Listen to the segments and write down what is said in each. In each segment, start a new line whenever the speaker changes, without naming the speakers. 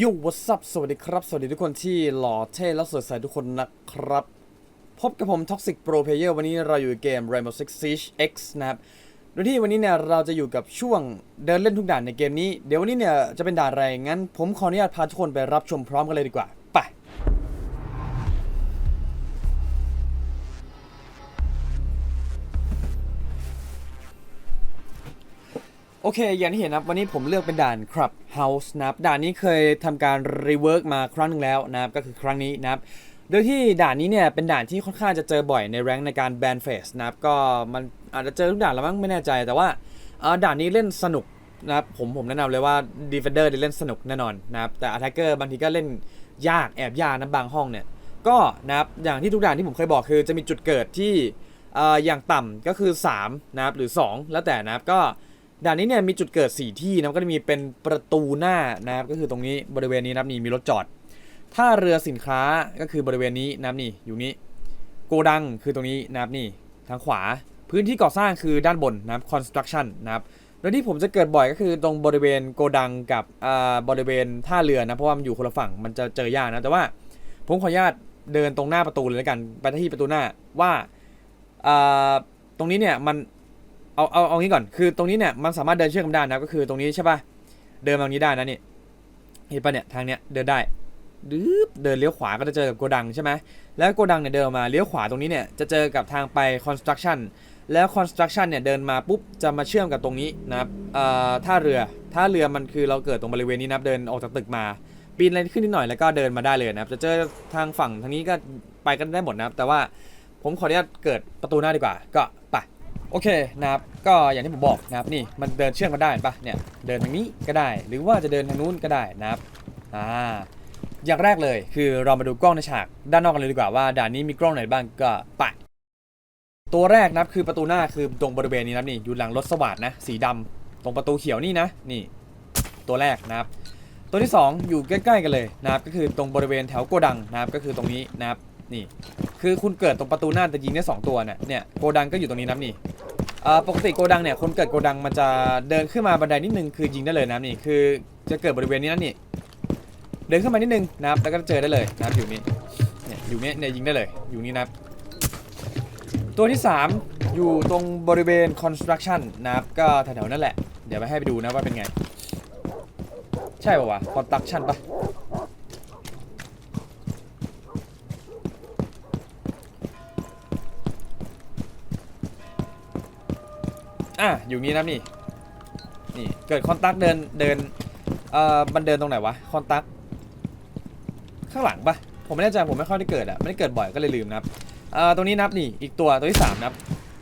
ยูวัสับสวัสดีครับ สวัสดีทุกคนที่หล่อเท่และสดใสทุกคนนะครับ พบกับผม Toxic Pro Player วันนี้เราอยู่ในเกม Rainbow Six Siege X นะครับโดยที่วันนี้เนี่ยเราจะอยู่กับช่วงเดินเล่นทุกด่านในเกมนี้ เดี๋ยววันนี้เนี่ยจะเป็นด่านอะไรงั้น ผมขออนุญาตพาทุกคนไปรับชมพร้อมกันเลยดีกว่า โอเค อย่างที่เห็นนะครับ วันนี้ผมเลือกเป็นด่าน Club House นะครับ ด่านนี้เคยทำการรีเวิร์กมาครั้งหนึ่งแล้วนะครับ ก็คือครั้งนี้นะครับ โดยที่ด่านนี้เนี่ย เป็นด่านที่ค่อนข้างจะเจอบ่อยในแรงในการแบนเฟสนะครับ ก็มันอาจจะเจอทุกด่านแล้วมั้งไม่แน่ใจ แต่ว่าด่านนี้เล่นสนุกนะครับ ผมผมแนะนำเลยว่า Defender ได้เล่นสนุกแน่นอนนะครับ แต่ Attacker บางทีก็เล่นยากแอบยากนะบางห้องเนี่ย ก็นะครับ อย่างที่ทุกด่านที่ผมเคยบอกคือจะมีจุดเกิดที่อย่างต่ำก็คือ3นะครับหรือ 2 แล้วแต่นะครับก็ ด่านนี้เนี่ยมีจุดเกิด 4 ที่นะก็จะมีเป็นประตูหน้านะครับก็คือตรงนี้บริเวณนี้นะครับนี่มีรถจอดท่าเรือสินค้าก็คือบริเวณนี้นะครับนี่อยู่นี้ โกดังคือตรงนี้นะครับนี่ทางขวาพื้นที่ก่อสร้างคือด้านบนนะครับ construction นะครับโดยที่ผมจะเกิดบ่อยก็คือตรงบริเวณโกดังกับอ่าบริเวณท่าเรือนะเพราะว่ามันอยู่คนละฝั่งมันจะเจอยากนะแต่ว่าผมขออนุญาตเดินตรงหน้าประตูเลยแล้วกันไปที่ประตูหน้าว่าอ่าตรงนี้เนี่ยมัน เอาเอาเอางี้ก่อนคือตรงนี้เนี่ยมันสามารถเดินเชื่อมกันได้นะก็คือตรงนี้ใช่ป่ะเดินมาตรงนี้ได้นะนี่เห็นป่ะเนี่ยทางเนี้ยเดินได้ดื๊บเดินเลี้ยวขวาก็จะเจอกับโกดังใช่ไหมแล้วโกดังเนี่ยเดินมาเลี้ยวขวาตรงนี้เนี่ยจะเจอกับทางไป construction แล้ว construction เนี่ยเดินมาปุ๊บจะมาเชื่อมกับตรงนี้นะครับเอ่อท่าเรือท่าเรือมันคือเราเกิดตรงบริเวณนี้นะครับเดินออกจากตึกมาปีนอะไรขึ้นนิดหน่อยแล้วก็เดินมาได้เลยนะครับจะเจอทางฝั่งทางนี้ก็ไปกันได้หมดนะครับแต่ว่าผมขออนุญาตเกิดประตูหน้าดีกว่าก็ โอเคนะครับก็อย่างที่ผมบอกนะครับนี่มันเดินเชื่อมกันได้เห็นปะเนี่ยเดินทางนี้ก็ได้ หรือว่าจะเดินทางนู้นก็ได้นะครับอ่าอย่างแรกเลยคือเรามาดูกล้องในฉากด้านนอกกันเลยดีกว่าว่าด่านนี้มีกล้องไหนบ้างก็ไปตัวแรกนะครับคือประตูหน้าคือตรงบริเวณนี้นับนี่อยู่หลังรถสวัสดนะสีดำตรงประตูเขียวนี่นะนี่ตัวแรกนะครับ ตัวที่สองอยู่ใกล้ๆกันเลยนะครับก็คือตรงบริเวณแถวโกดังนะครับก็คือตรงนี้นะครับนี่คือคุณเกิดตรงประตูหน้าแต่ยิงได้สองตัวเนี่ยเนี่ยโกดังก็อยู่ตรงนี้นับนี่ อ่าปกติโกดังเนี่ยคนเกิดโกดังมันจะเดินขึ้นมาบันไดนิดนึงคือยิงได้เลยนะครับนี่คือจะเกิดบริเวณนี้นั่นนี่เดินขึ้นมานิดนึงนะครับแล้วก็เจอได้เลยนะครับอยู่นี่เนี่ยอยู่นี่เนี่ยยิงได้เลยอยู่นี่นะครับตัวที่ 3 อยู่ตรงบริเวณ construction นะครับก็แถวๆนั่นแหละ เดี๋ยวไปให้ไปดูนะว่าเป็นไง ใช่ป่าวะ construction ปะ อะอยู่นี่นะนี่นี่เกิดคอนตักเดินเดินเอ่อมันเดินตรงไหนวะคอนตักข้างหลังปะผมไม่แน่ใจผมไม่ค่อยได้เกิดอะไม่ได้เกิดบ่อยก็เลยลืมนะครับเอ่อตรงนี้นับนี่อีกตัวตัวที่สามนับ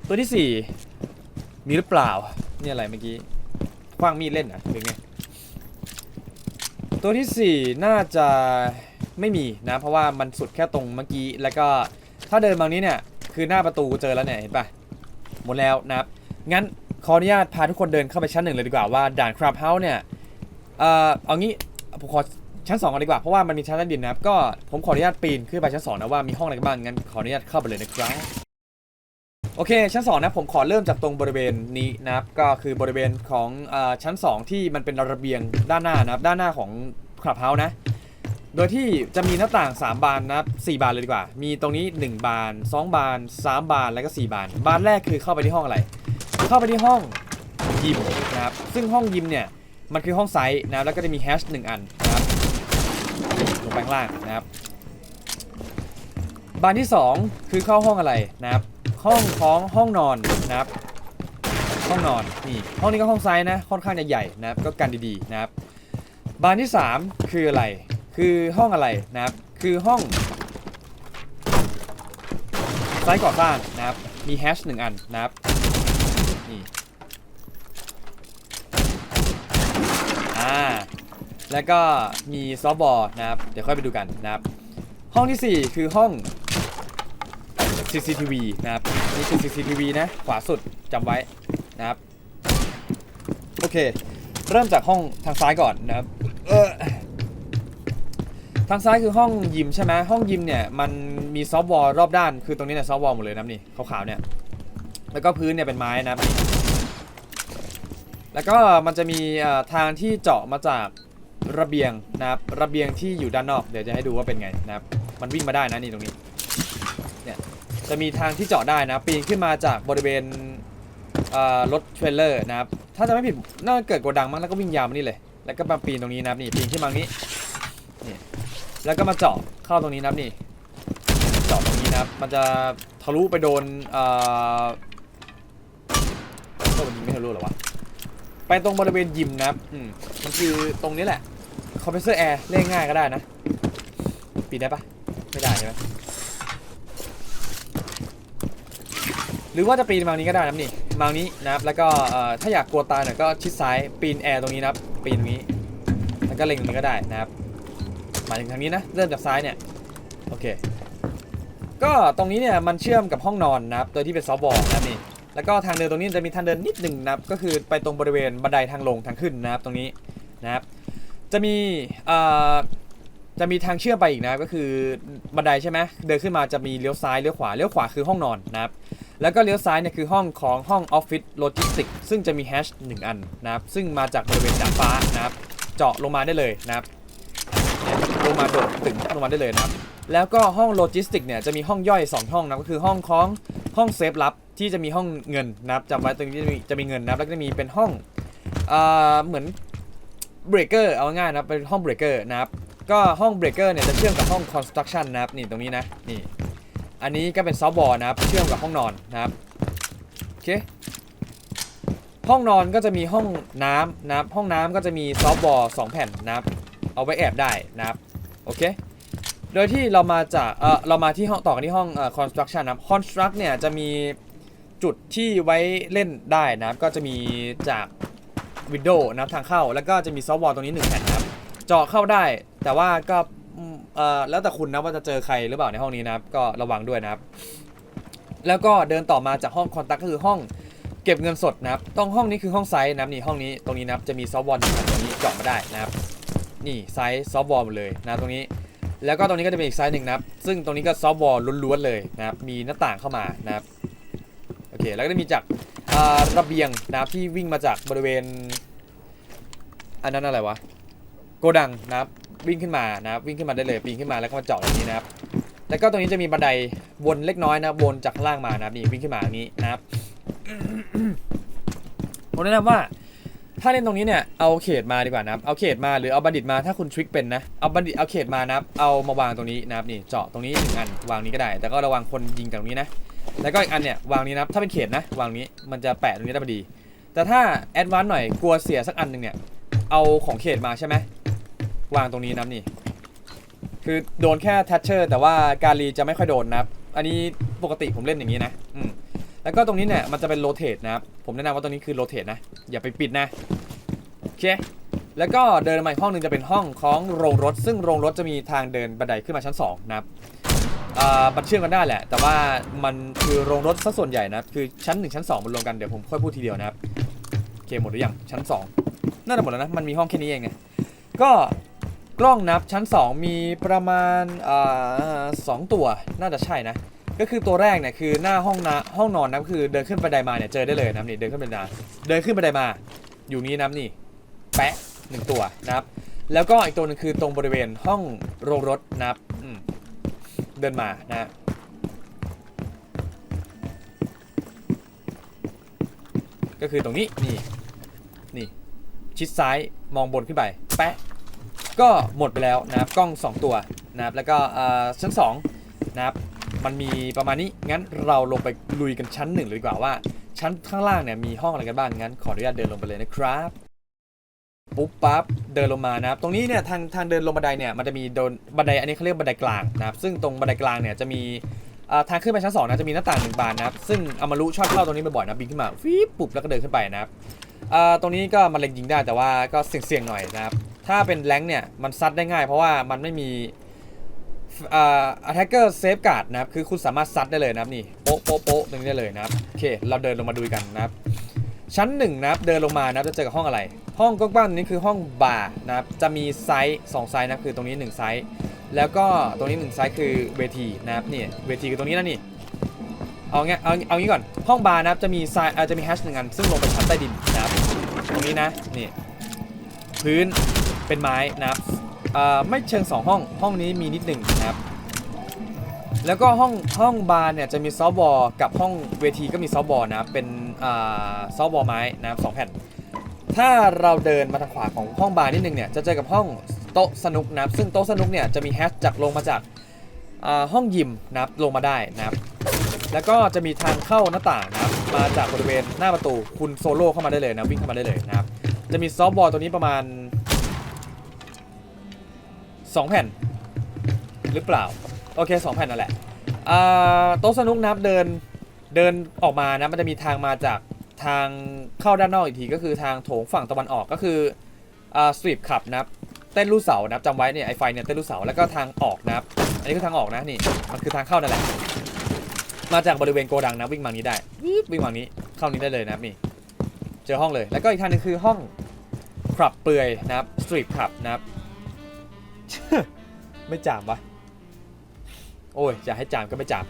ตัวที่สี่มีหรือเปล่านี่อะไรเมื่อกี้คว้างมีดเล่นเหรอะหรือไงตัวที่4น่าจะไม่มีนะ เพราะว่ามันสุดแค่ตรงเมื่อกี้แล้วก็ถ้าเดินบางนี้เนี่ยคือหน้าประตูเจอแล้วเนี่ยเห็นปะหมดแล้วนะครับงั้น ขออนุญาตพาทุกคนเดินเข้าไปชั้นหนึ่งเลยดีกว่าว่าด่านคราบเฮาส์เนี่ยเอ่อเอางี้ผมขอชั้น2กันดีกว่าเพราะว่ามันมีชั้นใต้ดินนะครับก็ผมขออนุญาตปีนขึ้นไปชั้น2นะว่ามีห้องอะไรบ้างงั้นขออนุญาตเข้าไปเลยนะครับโอเคชั้น2นะผมขอเริ่มจากตรงบริเวณนี้นะครับก็คือบริเวณของเออชั้น 2 ที่มันเป็นระเบียงด้านหน้านะครับด้านหน้าของคลับเฮาส์นะ โดยที่จะมีหน้าต่าง 3 บานนะครับ4บานเลยดีกว่า มีตรงนี้ 1 บาน 2 บาน 3 บานแล้วก็ 4 บาน บานแรกคือเข้าไปที่ห้องอะไร เข้าไปที่ห้องยิมนะครับ ซึ่งห้องยิมเนี่ย มันคือห้องไซส์นะแล้วก็จะมีแฮชหนึ่งอันนะครับลงไปข้างล่างนะครับ บานที่ 2 คือเข้าห้องอะไรนะครับ ห้องของห้องนอนนะครับ ห้องนอนนี่ห้องนี้ก็ห้องไซส์นะค่อนข้างจะใหญ่นะครับ ก็กันดีๆนะครับ บานที่ 3 คืออะไร คือห้องอะไรนะครับ คือห้องไซส์ก่อสร้างนะครับ มีแฮชหนึ่งอันนะครับ นี่อ่าแล้วก็มีซอฟต์บอลนะครับ เดี๋ยวค่อยไปดูกันนะครับ ห้องทีสี่ 4 คือห้อง CCTV นะครับนี่คือ CCTV นะ ขวาสุดจำไว้นะครับ โอเค เริ่มจากห้องทางซ้ายก่อนนะครับทางซ้ายคือห้องยิมใช่ไหมห้องยิมเนี่ยมันมีซอฟต์วอลรอบด้าน คือตรงนี้เนี่ยซอฟต์วอลหมดเลยนะนี่ขาวๆเนี่ย แล้วก็พื้นเนี่ยเป็นไม้นะครับแล้วก็มันจะมีทางที่เจาะมาจากระเบียงนะครับ ระเบียงที่อยู่ด้านนอก เดี๋ยวจะให้ดูว่าเป็นไงนะครับ มันวิ่งมาได้นะนี่ตรงนี้ เนี่ย จะมีทางที่เจาะได้นะ ปีนขึ้นมาจากบริเวณรถเทรลเลอร์นะครับ ถ้าจะไม่ผิดน่าจะเกิดโกดังมั้งแล้วก็วิ่งยาวมานี่เลย แล้วก็มาปีนตรงนี้นะครับนี่ ปีนขึ้นมาตรงนี้ นี่ แล้วก็มาเจาะเข้าตรงนี้นะครับนี่ เจาะตรงนี้นะครับ มันจะทะลุไปโดนเอ่อโอ้มันยิงไม่ทะลุเหรอวะ ไปตรงบริเวณยิมนะครับอืมมันคือตรงนี้แหละ คอมเพรสเซอร์แอร์เล่นง่ายก็ได้นะปีนได้ปะไม่ได้ใช่ไหมหรือว่าจะปีนมานี้ก็ได้นะครับนี่มานี้นะครับ แล้วก็เอ่อถ้าอยากกลัวตายหน่อยก็ชิดซ้ายปีนแอร์ตรงนี้นะครับ ปีนตรงนี้ แล้วก็เล็งตรงนี้ก็ได้นะครับหมายถึงทางนี้นะ เริ่มจากซ้ายเนี่ย โอเค ก็ตรงนี้เนี่ยมันเชื่อมกับห้องนอนนะครับ โดยที่เป็นซอฟต์บอลนะครับนี่ แล้วก็ทางเดินตรงนี้จะมีทางเดินนิดหนึ่งนะครับ ก็คือไปตรงบริเวณบันไดทางลงทางขึ้นนะครับตรงนี้นะครับ จะมีจะมีทางเชื่อมไปอีกนะครับก็คือบันไดใช่ไหมเดินขึ้นมาจะมีเลี้ยวซ้ายเลี้ยวขวาเลี้ยวขวาคือห้องนอนนะครับแล้วก็เลี้ยวซ้ายเนี่ยคือห้องของห้องออฟฟิศโลจิสติกซึ่งจะมีแฮชหนึ่งอันนะครับซึ่งมาจากบริเวณดาดฟ้านะครับ เจาะลงมาได้เลยนะครับลงมาโดดตึงลงมาได้เลยนะครับ แล้วก็ห้องโลจิสติกเนี่ยจะมีห้องย่อย 2 ห้องนะก็คือห้องของห้องเซฟลับ ที่จะมีห้องเงินนะครับจำไว้ตรงนี้จะมีจะมีเงินนะครับแล้วก็จะมีเป็นห้องเอ่อเหมือนเบรกเกอร์เอาง่ายนะเป็นห้องเบรกเกอร์นะครับก็ห้องเบรกเกอร์เนี่ยจะเชื่อมกับห้องคอนสตรั c ชั่นนะครับนี่ตรงนี้นะนี่อันนี้ก็เป็นซอฟต์บอลนะครับเชื่อมกับห้องนอนนะครับโอเคห้องนอนก็จะมีห้องน้ำนะครับห้องน้ำก็จะมีซอฟต์บอลสองแผ่นนะครับเอาไว้แอบได้นะครับโอเคโดยที่เรามาจากเออเรามาที่ห้องต่อกันที่ห้องเอ่อ construction นะครับ construct เนี่ยจะมี จุดที่ไว้เล่นได้นะครับ ก็จะมีจาก window นะครับทางเข้า แล้วก็จะมีซอฟต์วอลตรงนี้หนึ่งแผ่นนะครับ เจาะเข้าได้ แต่ว่าก็เอ่อแล้วแต่คุณนะว่าจะเจอใครหรือเปล่าในห้องนี้นะครับ ก็ระวังด้วยนะครับ แล้วก็เดินต่อมาจากห้อง contact ก็คือห้องเก็บเงินสดนะครับตรงห้องนี้คือห้องไซส์นะครับนี่ห้องนี้ตรงนี้นะครับจะมีซอฟต์วอลหนึ่งแผ่นตรงนี้เจาะมาได้นะครับ นี่ไซส์ซอฟต์วอลหมดเลยนะตรงนี้แล้วก็ตรงนี้ก็จะเป็นอีกไซส์หนึ่งนะครับ ซึ่งตรงนี้ก็ซอฟต์วอลล้วนๆเลยนะครับ มีหน้าต่างเข้ามานะครับ โอเค แล้วก็จะมีจากระเบียงนะครับที่วิ่งมาจากบริเวณ อันนั้นอะไรวะ โกดังนะครับวิ่งขึ้นมานะครับวิ่งขึ้นมาได้เลยปีนขึ้นมาแล้วก็มาเจาะตรงนี้นะครับ แล้วก็ตรงนี้จะมีบันไดวนเล็กน้อยนะวนจากข้างล่างมานะครับนี่วิ่งขึ้นมาอย่างนี้นะครับผมแนะนำว่าถ้าเล่นตรงนี้เนี่ยเอาเขตมาดีกว่านะครับเอาเขตมาหรือเอาบัณฑิตมาถ้าคุณทริคเป็นนะเอาบัณฑิตเอาเขตมานะครับเอามาวางตรงนี้นะครับนี่เจาะตรงนี้หนึ่งอันวางนี้ก็ได้ แต่ก็ระวังคนยิงจากตรงนี้นะ แล้วก็อีกอันเนี่ยวางนี้นะถ้าเป็นเขตนะวางนี้มันจะแปะตรงนี้ได้พอดี แต่ถ้าแอดวานซ์หน่อยกลัวเสียสักอันหนึ่งเนี่ยเอาของเขตมาใช่ไหมวางตรงนี้นะนี่ คือโดนแค่ทัชเชอร์ แต่ว่าการรีจะไม่ค่อยโดนนะครับอันนี้ปกติผมเล่นอย่างนี้นะอืมแล้วก็ตรงนี้เนี่ยมันจะเป็นโรเตทนะครับผมแนะนำว่าตรงนี้คือโรเตทนะ อย่าไปปิดนะโอเคแล้วก็เดินมาอีกห้องหนึ่งจะเป็นห้องของโรงรถ ซึ่งโรงรถจะมีทางเดินบันไดขึ้นมาชั้น2นะครับ อ่ามันเชื่อมกันได้แหละ แต่ว่ามันคือโรงรถซะส่วนใหญ่นะครับ คือชั้น1ชั้น2มันรวมกัน เดี๋ยวผมค่อยพูดทีเดียวนะครับโอเคหมดหรือยังชั้น2น่าจะหมดแล้วนะ มันมีห้องแค่นี้เองไงก็กล้องนับชั้น 2 มีประมาณสองตัวน่าจะใช่นะ ก็คือตัวแรกเนี่ยคือหน้าห้องนะห้องนอนนะคือเดินขึ้นบันไดมาเนี่ยเจอได้เลยนะนี่เดินขึ้นบันไดเดินขึ้นบันไดมา อยู่นี้นะนี่แปะหนึ่งตัวนะครับ แล้วก็อีกตัวหนึงคือตรงบริเวณห้องโรงรถนะครับ เดินมานะก็คือตรงนี้นี่นี่ ชิดซ้ายมองบนขึ้นไป แปะก็หมดไปแล้วนะครับกล้อง 2 ตัวนะครับแล้วก็อ่อชั้น2นะครับมันมีประมาณนี้งั้นเราลงไปลุยกันชั้นหนึ่งเลยดีกว่าว่า ชั้นข้างล่างเนี่ยมีห้องอะไรกันบ้างงั้นขออนุญาตเดินลงไปเลยนะครับ ปุ๊บปั๊บเดินลงมานะครับตรงนี้เนี่ยทางทางเดินลงบันไดเนี่ยมันจะมีโดนบันไดอันนี้เขาเรียกบันไดกลางนะครับซึ่งตรงบันไดกลางเนี่ยจะมีทางขึ้นไปชั้นสองนะจะมีหน้าต่างหนึ่งบานนะครับซึ่งอามารุชอบเข้าตรงนี้บ่อยๆนะบินขึ้นมาฟีบปุ๊บแล้วก็เดินขึ้นไปนะครับตรงนี้ก็มันเล็งยิงได้แต่ว่าก็เสี่ยงๆหน่อยนะครับถ้าเป็นแรงเนี่ยมันซัดได้ง่าย เพราะว่ามันไม่มีอ่า attacker safeguard นะครับคือคุณสามารถซัดได้เลยนะครับนี่โป๊ะโป๊ะโป๊ะตรงนี้ได้เลยนะครับโอเคเราเดินลงมาดูกันนะครับ ชั้นหนึ่งนะครับเดินลงมานะครับจะเจอกับห้องอะไร ห้องกว้างๆนี้คือห้องบาร์นะครับจะมีไซส์สองไซส์นะคือตรงนี้หนึ่งไซส์แล้วก็ตรงนี้หนึ่งไซส์คือเวทีนะครับนี่เวทีคือตรงนี้นะนี่เอางี้เอาเอางี้ก่อนห้องบาร์นะครับจะมีไซส์อ่อจะมีแฮชหนึ่งอันซึ่งลงไปชั้นใต้ดินนะครับตรงนี้นะนี่พื้นเป็นไม้นะครับไม่เชิงสองห้องห้องนี้มีนิดหนึ่งนะครับแล้วก็ห้องห้องบาร์เนี่ยจะมีซอฟต์บอลกับห้องเวทีก็มีซอฟต์บอลนะครับเป็น ซอฟต์บอลไม้นะครับสองแผ่น ถ้าเราเดินมาทางขวาของห้องบาร์นิดนึงเนี่ยจะเจอกับห้องโต๊ะสนุกนะครับซึ่งโต๊ะสนุกเนี่ยจะมีแฮชจากลงมาจากห้องยิมนะครับลงมาได้นะครับแล้วก็จะมีทางเข้าหน้าต่างนะครับมาจากบริเวณหน้าประตูคุณโซโล่เข้ามาได้เลยนะวิ่งเข้ามาได้เลยนะครับจะมีซอฟต์บอลตัวนี้ประมาณ 2 แผ่น หรือเปล่า โอเค 2 แผ่นนั่นแหละโต๊ะสนุกนับเดิน เดินออกมานะมันจะมีทางมาจากทางเข้าด้านนอกอีกทีก็คือทางโถงฝั่งตะวันออกก็คืออ่าสตรีทขับนะครับเต้นลูกเสานะครับจำไว้เนี่ยไอไฟเนี่ยเต้นลูกเสาแล้วก็ทางออกนะครับอันนี้คือทางออกนะนี่มันคือทางเข้านั่นแหละมาจากบริเวณโกดังนะวิ่งมานี้ได้วิ่งมานี้เข้านี้ได้เลยนะครับนี่เจอห้องเลยแล้วก็อีกทางหนึงคือห้องคลับเปลือยนะครับสตรีทคลับนะครับ ไม่จามปะโอ้ยจะให้จามก็ไม่จาม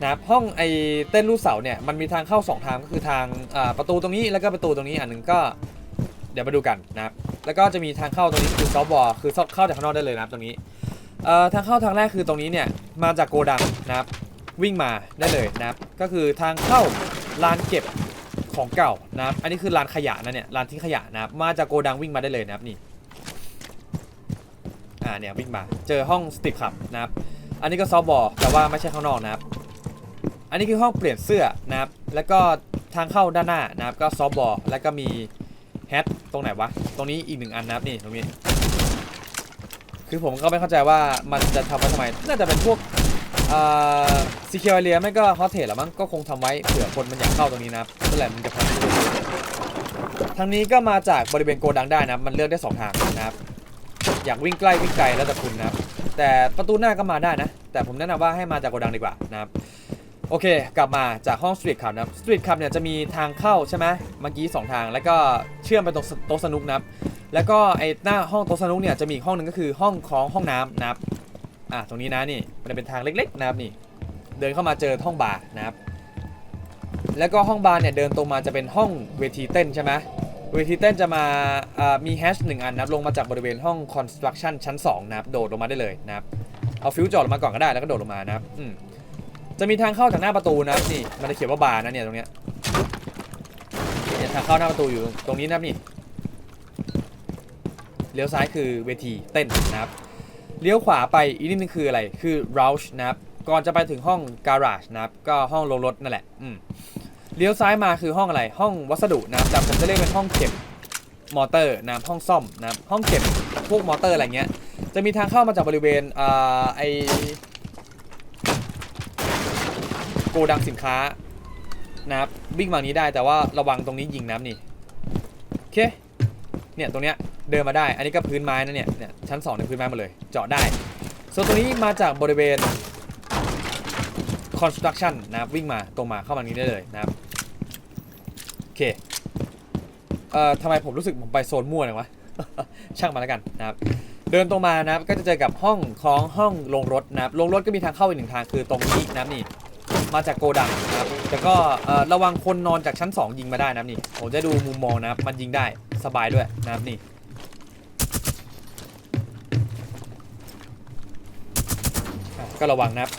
นะครับห้องไอเต้นลูกเสาเนี่ยมันมีทางเข้าสองทางก็คือทางประตูตรงนี้แล้วก็ประตูตรงนี้อันหนึ่งก็เดี๋ยวมาดูกันนะครับแล้วก็จะมีทางเข้าตรงนี้คือซอฟบอลคือเข้าจากข้างนอกได้เลยนะครับตรงนี้ทางเข้าทางแรกคือตรงนี้เนี่ยมาจากโกดังนะครับวิ่งมาได้เลยนะครับก็คือทางเข้าลานเก็บของเก่านะครับอันนี้คือลานขยะนะเนี่ยลานทิ้งขยะนะครับมาจากโกดังวิ่งมาได้เลยนะครับนี่อ่าเนี่ยวิ่งมาเจอห้องสติกขับนะครับอันนี้ก็ซอฟบอลแต่ว่าไม่ใช่ข้างนอกนะครับ อันนี้คือห้องเปลี่ยนเสื้อนะครับ แล้วก็ทางเข้าด้านหน้านะครับ ก็ซอฟบอลแล้วก็มีแฮทตรงไหนวะ ตรงนี้อีกหนึ่งอันนะครับนี่ตรงนี้ คือผมก็ไม่เข้าใจว่ามันจะทำไว้ทำไม น่าจะเป็นพวกซีเคียวเรียไม่ก็ฮอตเทสหรอมั้งก็คงทำไว้เผื่อคนมันอยากเข้าตรงนี้นะครับนั่นแหละมันจะพังทางนี้ก็มาจากบริเวณโกดังได้นะครับ มันเลือกได้สองทางนะครับ อยากวิ่งใกล้วิ่งไกลแล้วแต่คุณนะครับ แต่ประตูหน้าก็มาได้นะ แต่ผมแนะนำว่าให้มาจากโกดังดีกว่านะครับ โอเค กลับมาจากห้องสตรีทคับนะสตรีทคับเนี่ยจะมีทางเข้าใช่ไหมเมื่อกี้สองทาง แล้วก็เชื่อมไปตรงโต๊ะสนุกนะครับแล้วก็ไอ้หน้าห้องโต๊ะสนุกเนี่ยจะมีอีกห้องหนึ่งก็คือห้องของห้องน้ำนะครับอะตรงนี้นะนี่มันเป็นทางเล็ก ๆ นะครับนี่ เดินเข้ามาเจอห้องบาร์นะครับ แล้วก็ห้องบาร์เนี่ยเดินตรงมาจะเป็นห้องเวทีเต้นใช่ไหมเวทีเต้นจะมาอ่ามีแฮชหนึ่งอันนะครับลงมาจากบริเวณห้องคอนสตรักชั่นชั้น2นะครับโดดลงมาได้เลยนะครับเอาฟิวจอดลงมาก่อนก็ได้แล้วก็โดดลงมานะครับอืม จะมีทางเข้าจากหน้าประตูนะนี่มันจะเขียนว่าบาร์นะเนี่ยตรงเนี้ยเนี่ยทางเข้าหน้าประตูอยู่ตรงนี้นะนี่เลี้ยวซ้ายคือเวทีเต้นนะครับเลี้ยวขวาไปอีกนิดนึงคืออะไรคือ Roush นะครับก่อนจะไปถึงห้อง Garage นะครับก็ห้องลงรถนั่นแหละอืมเลี้ยวซ้ายมาคือห้องอะไรห้องวัสดุนะครับแต่ผมจะเรียกเป็นห้องเก็บมอเตอร์นะครับห้องซ่อมนะครับห้องเก็บพวกมอเตอร์อะไรเงี้ยจะมีทางเข้ามาจากบริเวณอ่าไอ โกดังสินค้านะครับวิ่งมานี้ได้แต่ว่าระวังตรงนี้ยิงน้ำนี่โอเคเนี่ยตรงเนี้ยเดินมาได้ อันนี้ก็พื้นไม้นะเนี่ยเนี่ยชั้น2เนี่ยพื้นไม้หมดเลย เจาะได้ส่วนตรงนี้มาจากบริเวณ construction นะครับวิ่งมาตรงมาเข้ามานี้ได้เลยนะครับโอเคเอ่อทำไมผมรู้สึกผมไปโซนมั่วเลยวะช่างมาแล้วกันนะครับเดินตรงมานะครับก็จะเจอกับห้องของห้องลงรถนะครับลงรถก็มีทางเข้าอีกหนึ่งทางคือตรงนี้นะครับนี่ มาจากโกดังนะครับแต่ก็ระวังคนนอนจากชั้น 2 ยิงมาได้นะนี่ผมจะดูมุมมองนะครับมันยิงได้สบายด้วยนะครับนี่ก็ระวังนะครับ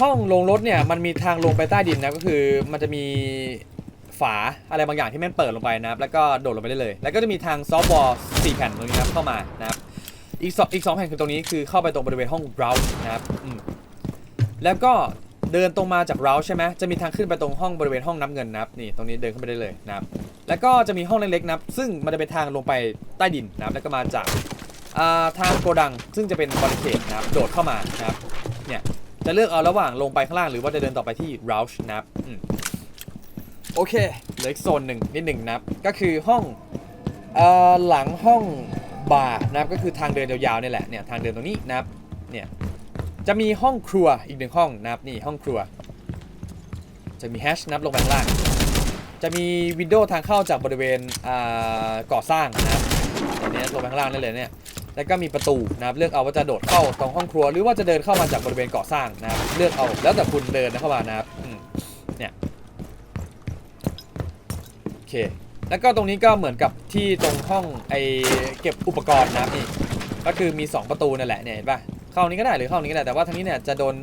ห้องลงรถเนี่ยมันมีทางลงไปใต้ดินนะก็คือมันจะมีฝาอะไรบางอย่างที่แม่นเปิดลงไปนะครับ แล้วก็โดดลงไปได้เลย แล้วก็จะมีทางซอฟต์บอลสี่แผ่นตรงนี้นะครับเข้ามานะครับอีกสองอีกสองแผ่นคือตรงนี้คือเข้าไปตรงบริเวณห้อง route นะครับแล้วก็ เดินตรงมาจาก route ใช่ไหมจะมีทางขึ้นไปตรงห้องบริเวณห้องน้ำเงินนะครับนี่ตรงนี้เดินขึ้นไปได้เลยนะครับแล้วก็จะมีห้องเล็กๆนะครับซึ่งมันจะเป็นทางลงไปใต้ดินนะครับแล้วก็มาจากอาทางโกดังซึ่งจะเป็นบริเขตนะครับโดดเข้ามานะครับเนี่ยจะเลือกเอาระหว่างลงไปข้างล่างหรือว่าจะเดินต่อไปที่ Roush นะครับโอเคเหลืออีกโซนหนึ่งนิดหนึ่งนะครับก็คือห้องอ่อหลังห้องบาร์นะครับก็คือทางเดินยาวๆนี่แหละเนี่ยทางเดินตรงนี้นะครับเนี่ย จะมีห้องครัวอีกหนึ่งห้องนะครับนี่ห้องครัว จะมีแฮชนับลงไปข้างล่าง จะมีวินโดว์ทางเข้าจากบริเวณอ่าก่อสร้างนะครับอันนี้ลงไปข้างล่างได้เลยเนี่ยแล้วก็มีประตูนะครับเลือกเอาว่าจะโดดเข้าตรงห้องครัว หรือว่าจะเดินเข้ามาจากบริเวณก่อสร้างนะครับเลือกเอาแล้วแต่คุณเดินเข้ามานะครับเนี่ยโอเคแล้วก็ตรงนี้ก็เหมือนกับที่ตรงห้องไอเก็บอุปกรณ์นะครับนี่ก็คือมี 2 ประตูนั่นแหละเนี่ยเห็นป่ะ เข้านี้ก็ได้หรือเข้านี้ก็ได้แต่ว่าทางนี้เนี่ยจะโดน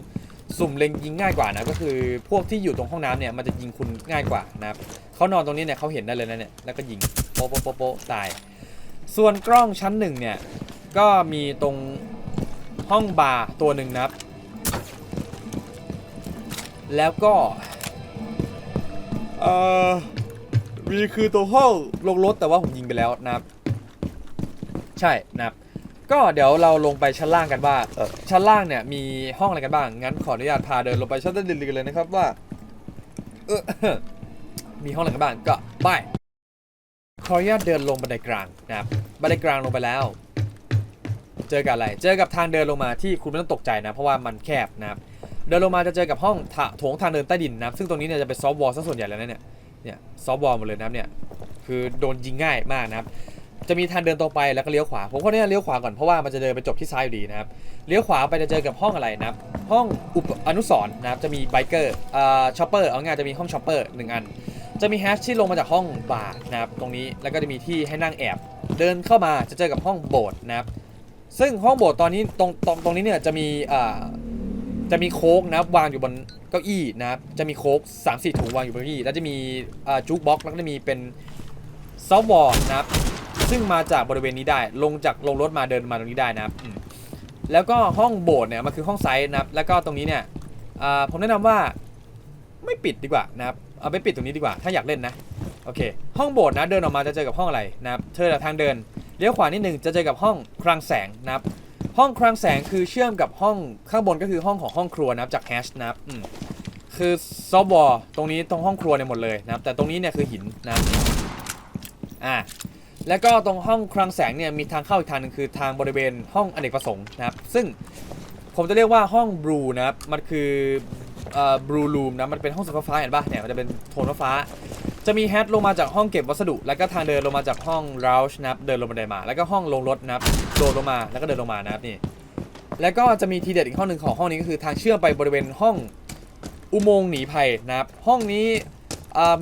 สุ่มเล็งยิงง่ายกว่านะก็คือพวกที่อยู่ตรงห้องน้ำเนี่ยมันจะยิงคุณง่ายกว่านะครับเขานอนตรงนี้เนี่ยเขาเห็นได้เลยนะเนี่ยแล้วก็ยิงโป๊ะโป๊ะโป๊ะโป๊ะตาย ส่วนกล้องชั้นหนึ่งเนี่ยก็มีตรงห้องบาร์ตัวหนึ่งนะครับ แล้วก็เอ่อมีคือตัวห้องลงรถแต่ว่าผมยิงไปแล้วนะครับ ใช่นะครับ ก็เดี๋ยวเราลงไปชั้นล่างกันว่าเอ่อชั้นล่างเนี่ยมีห้องอะไรกันบ้าง งั้นขออนุญาตพาเดินลงไปชั้นใต้ดินกันเลยนะครับว่าเออ มีห้องอะไรกันบ้างก็ไปขออนุญาตเดินลงบันไดกลางนะครับบันไดกลางลงไปแล้ว เจอกับอะไร เจอกับทางเดินลงมาที่คุณไม่ต้องตกใจนะ เพราะว่ามันแคบนะครับ เดินลงมาจะเจอกับห้องถะโถงทางเดินใต้ดินนะครับ ซึ่งตรงนี้เนี่ยจะเป็นซอฟต์วอลซะส่วนใหญ่แล้วนะเนี่ย เนี่ยซอฟต์วอลหมดเลยนะครับเนี่ย คือโดนยิงง่ายมากนะครับ จะมีทางเดินตรงไปแล้วก็เลี้ยวขวา ผมก็เนี่ยเลี้ยวขวาก่อนเพราะว่ามันจะเดินไปจบที่ซ้ายอยู่ดีนะครับ เลี้ยวขวาไปจะเจอกับห้องอะไรนะครับ ห้องอุปอนุสรณ์นะครับ จะมีไบเกอร์อ่าช็อปเปอร์เอาง่ายจะมีห้องช็อปเปอร์หนึ่งอัน จะมีแฮชที่ลงมาจากห้องบาร์นะครับ ตรงนี้ แล้วก็จะมีที่ให้นั่งแอบ เดินเข้ามาจะเจอกับห้องโบสถ์นะครับ ซึ่งห้องโบสถ์ตอนนี้ตรงตรงตรงนี้เนี่ยจะมีอ่าจะมีโค้กนะครับวางอยู่บนเก้าอี้นะครับ จะมีโค้ก3ามสี่ถุงวางอยู่บนเก้าอี้ แล้วจะมีอ่าจู๊กบ็อกซ์แล้วก็จะมีเป็นซอฟต์วอลนะครับ ซึ่งมาจากบริเวณนี้ได้ลงจากลงรถมาเดินมาตรงนี้ได้นะครับแล้วก็ห้องโบสถ์เนี่ยมันคือห้องไซส์นะครับ แล้วก็ตรงนี้เนี่ยผมแนะนำว่าไม่ปิดดีกว่านะครับเอาไปปิดตรงนี้ดีกว่าถ้าอยากเล่นนะโอเค ห้องโบสถ์นะเดินออกมาจะเจอกับห้องอะไรนะครับเธอทางเดินเลี้ยวขวานิดหนึ่งจะเจอกับห้องคลังแสงนะครับห้องคลังแสงคือเชื่อมกับห้องข้างบนก็คือห้องของห้องครัวนะครับจากแฮชนะครับอืมคือซอฟต์วอลตรงนี้ตรงห้องครัวเนี่ยหมดเลยนะครับแต่ตรงนี้เนี่ยคือหินนะครับอ่า แล้วก็ตรงห้องคลังแสงเนี่ยมีทางเข้าอีกทางหนึงคือทางบริเวณห้องอเนกประสงค์นะครับ ซึ่งผมจะเรียกว่าห้องบลูนะครับ มันคือเอ่อบลูรูมนะ มันเป็นห้องสีฟ้าๆเห็นปะเนี่ย มันจะเป็นโทนฟ้าๆจะมีแฮทลงมาจากห้องเก็บวัสดุ แล้วก็ทางเดินลงมาจากห้องราชนะครับ เดินลงบันไดมา แล้วก็ห้องลงรถนะครับ โดดลงมา แล้วก็เดินลงมานะครับนี่ แล้วก็จะมีทีเด็ดอีกห้องหนึ่งของห้องนี้ก็คือทางเชื่อมไปบริเวณห้องอุโมงค์หนีภัยนะครับ ห้องนี้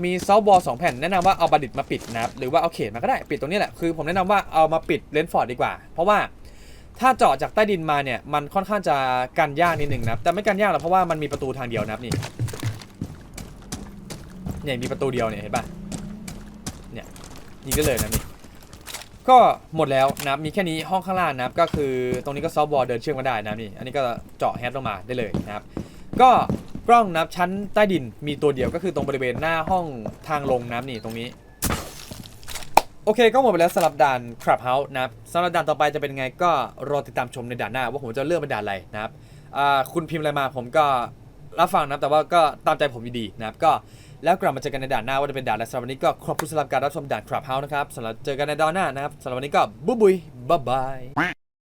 มีเซาบอลสองแผ่นแนะนำว่าเอาบัดิตมาปิดนะครับหรือว่าเอาเขตมาก็ได้ปิดตรงนี้แหละคือผมแนะนำว่าเอามาปิดเลนฟอร์ดดีกว่า เพราะว่าถ้าเจาะจากใต้ดินมาเนี่ยมันค่อนข้างจะกันยากนิดหนึ่งนะครับแต่ไม่กันยากหรอกเพราะว่ามันมีประตูทางเดียวนะครับนี่เนี่ยมีประตูเดียวเนี่ยเห็นปะเนี่ยยิงได้เลยนะนี่ก็หมดแล้วนะมีแค่นี้ห้องข้างล่างนะครับก็คือตรงนี้ก็ซอฟต์บอลเดินเชื่อมกันได้นะนี่อันนี้ก็เจาะแฮชลงมาได้เลยนะครับ ก็ กล้องนะครับชั้นใต้ดินมีตัวเดียวก็คือตรงบริเวณหน้าห้องทางลงนะครับนี่ตรงนี้ โอเคก็หมดไปแล้วสำหรับด่าน Clubhouse นะครับสำหรับด่านต่อไปจะเป็นไงก็รอติดตามชมในด่านหน้า ว่าผมจะเลือกเป็นด่านอะไรนะครับคุณพิมพ์อะไรมาผมก็รับฟังนะครับแต่ว่าก็ตามใจผมดีนะครับก็แล้วกลับมาเจอกันในด่านหน้าว่าจะเป็นด่านอะไรสำหรับวันนี้ก็ขอบคุณสำหรับการรับชมด่าน Clubhouse นะครับสำหรับเจอกันในด่านหน้านะครับสำหรับวันนี้ก็บุยบุยบ๊ายบาย